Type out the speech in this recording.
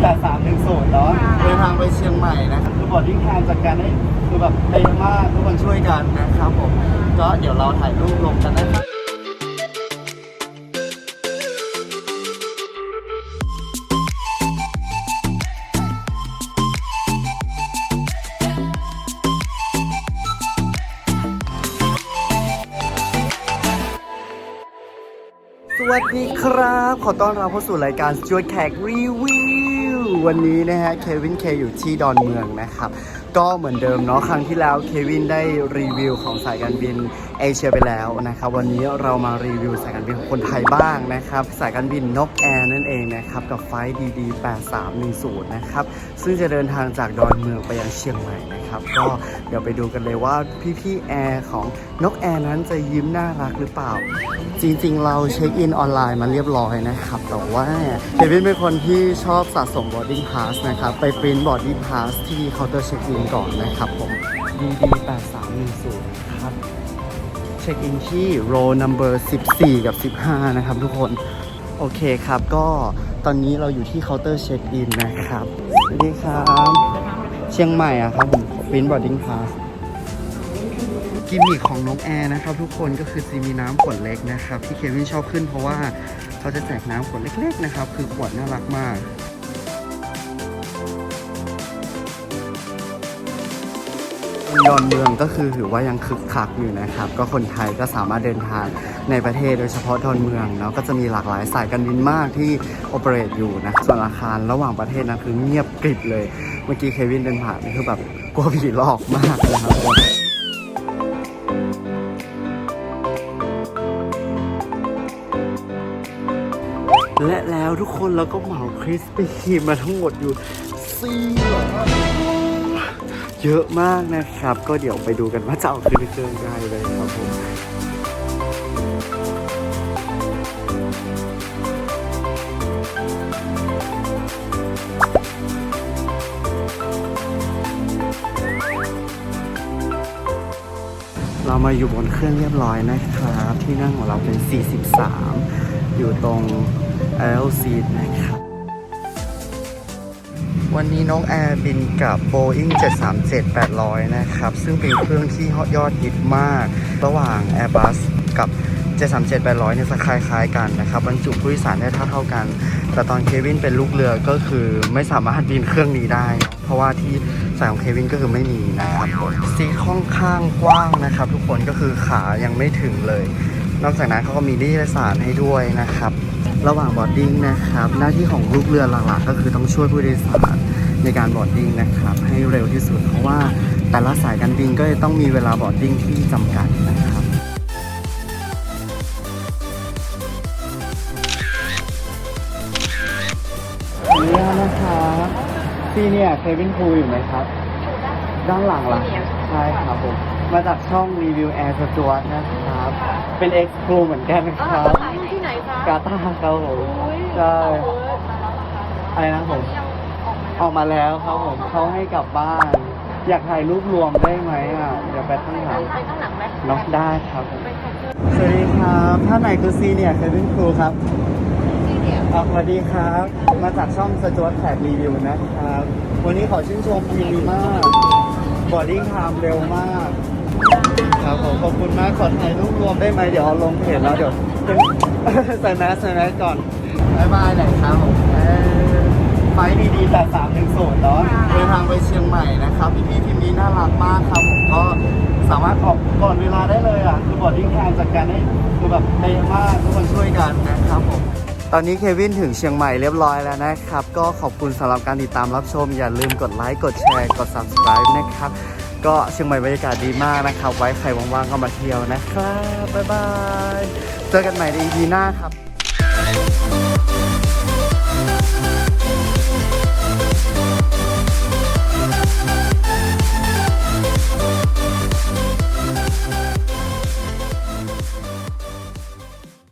แต่สามหนึ่งศูนย์เนาะค่ะเดินทางไปเชียงใหม่นะครับคือบอร์ดดิ้งไทม์จัดการได้คือแบบเต็มมากทุกคนช่วยกันนะครับผม ก็เดี๋ยวเราถ่ายรูปลงกันนะครับสวัสดีครับ ขอต้อนรับเข้าสู่รายการจวดแขกรี วันนี้นะฮะเควินเคอยู่ที่ดอนเมืองนะครับ ก็เหมือนเดิมเนาะครั้งที่แล้วเควินได้รีวิวของสายการบินเอเชียไปแล้วนะครับ วันนี้เรามารีวิวสายการบินของคนไทยบ้างนะครับ สายการบินนกแอร์นั่นเองนะครับกับไฟดีดี8310นะครับซึ่งจะเดินทางจากดอนเมืองไปยังเชียงใหม่นะ ครับ ก็เดี๋ยวไปดูกันเลยว่าพี่ๆแอร์ของนกแอร์นั้นจะยิ้มน่ารักหรือเปล่า จริงๆ เราเช็คอินออนไลน์มาเรียบร้อยนะครับ แต่ว่าเควินเป็นคนที่ชอบสะสม boarding pass นะครับ ไปปริ้น boarding pass ที่เคาน์เตอร์เช็คอินก่อนนะครับผม DD 8310ครับเช็คอินที่ row number 14 กับ 15 นะครับทุกคน โอเคครับ ก็ตอนนี้เราอยู่ที่เคาน์เตอร์เช็คอินนะครับ สวัสดีครับ เชียงใหม่อะครับผม ฟิน boarding pass กิมมิคของนกแอร์นะครับทุกคนก็คือจะมีน้ำขวดเล็กนะครับที่เควินชอบขึ้นเพราะว่าเขาจะแจกน้ำขวดเล็กๆนะครับ คือขวดน่ารักมาก ดอนเมืองก็คือถือว่ายังคึกคักอยู่นะครับ ก็คนไทยก็สามารถเดินทางในประเทศโดยเฉพาะดอนเมืองเนาะก็จะมีหลากหลายสายการบินมากที่โอเปเรตอยู่นะส่วนอาคารระหว่างประเทศนะคือเงียบกริบเลย เมื่อกี้เควินเดินผ่านนี่คือแบบกลัวผีหลอกมากนะครับและแล้วทุกคนเราก็เหมาคริสปี้ครีมมาทั้งหมดอยู่สี่ร้อ เยอะมากนะครับ ก็เดี๋ยวไปดูกันว่าจะเอาขึ้นเครื่องได้เลยครับผมเรามาอยู่บนเครื่องเรียบร้อยนะครับ ที่นั่งของเราเป็น 43 อยู่ตรง l c นะครับ วันนี้น้องแอร์บินกับ Boeing 737-800 นะครับ ซึ่งเป็นเครื่องที่ยอดฮิตมาก ระหว่าง Airbus กับ 737-800 เนี่ยจะคล้ายๆกันนะครับบรรจุผู้โดยสารได้เท่าเท่าๆกัน แต่ตอนเควินเป็นลูกเรือก็คือไม่สามารถบินเครื่องนี้ได้ เพราะว่าที่สายของเควินก็คือไม่มีนะครับซีค่อนข้างกว้างนะครับ ทุกคนก็คือขายังไม่ถึงเลย นอกจากนั้นเขาก็มีนิตยสารให้ด้วยนะครับ ระหว่างบอดดิ้งนะครับ หน้าที่ของลูกเรือหลักๆ ก็คือต้องช่วยผู้โดยสารในการบอดดิ้งนะครับ ให้เร็วที่สุด เพราะว่าแต่ละสายการบินก็จะต้องมีเวลาบอดดิ้งที่จำกัดนะครับนุญาตนะครับซีเนี่ยเควินครูอยู่ไหมครับ ด้านหลังล่ะใช่ครับผม มาจากช่องรีวิวแอร์สจวตนะครับ เป็นเอ็กซ์ครูเหมือนกันครับ คะกาตาร์ครับผมอุ๊ยใช่อะไรนะผมยังออกมาออกมาแล้วครับผมเขาให้กลับบ้าน อยากถ่ายรูปรวมได้ไหมอะเดี๋ยวไปข้างหลังไปข้างหลังไหมน็อกได้ครับผมไปถ่ายรูปสวัสดีครับท่านไหนคือซีเนี่ยเควินครูครับที่เดียวอะสวัสดีครับ มาจากช่องสจวตแขกรีวิวนะครับ วันนี้ขอชื่นชมทีมดีมากบอร์ดิ้งไทม์เร็วมาก ครับผมขอบคุณมากขอถ่ายรูปรวมได้ไหมเดี๋ยวเอาลงเพจแล้วเดี๋ยวใส่แมสใส่แมสก่อนบายบายหน่อยครับผมเอ้ยไฟล์ดีๆแต่สามหนึ่งศูนย์เนาะเดินทางไปเชียงใหม่นะครับพี่ๆทีมนี้น่ารักมากครับผมก็สามารถออกก่อนเวลาได้เลยอะคือบอร์ดิ้งไทม์จัดการได้คือแบบเต็มมากทุกคนช่วยกันนะครับผมตอนนี้เควินถึงเชียงใหม่เรียบร้อยแล้วนะครับ ก็ขอบคุณสำหรับการติดตามรับชม อย่าลืมกดไลค์ กดแชร์ กด subscribe นะครับ ก็เชียงใหม่บรรยากาศดีมากนะครับ ไว้ใครว่างๆก็มาเที่ยวนะครับ บ๊ายบาย เจอกันใหม่ใน EP หน้าครับ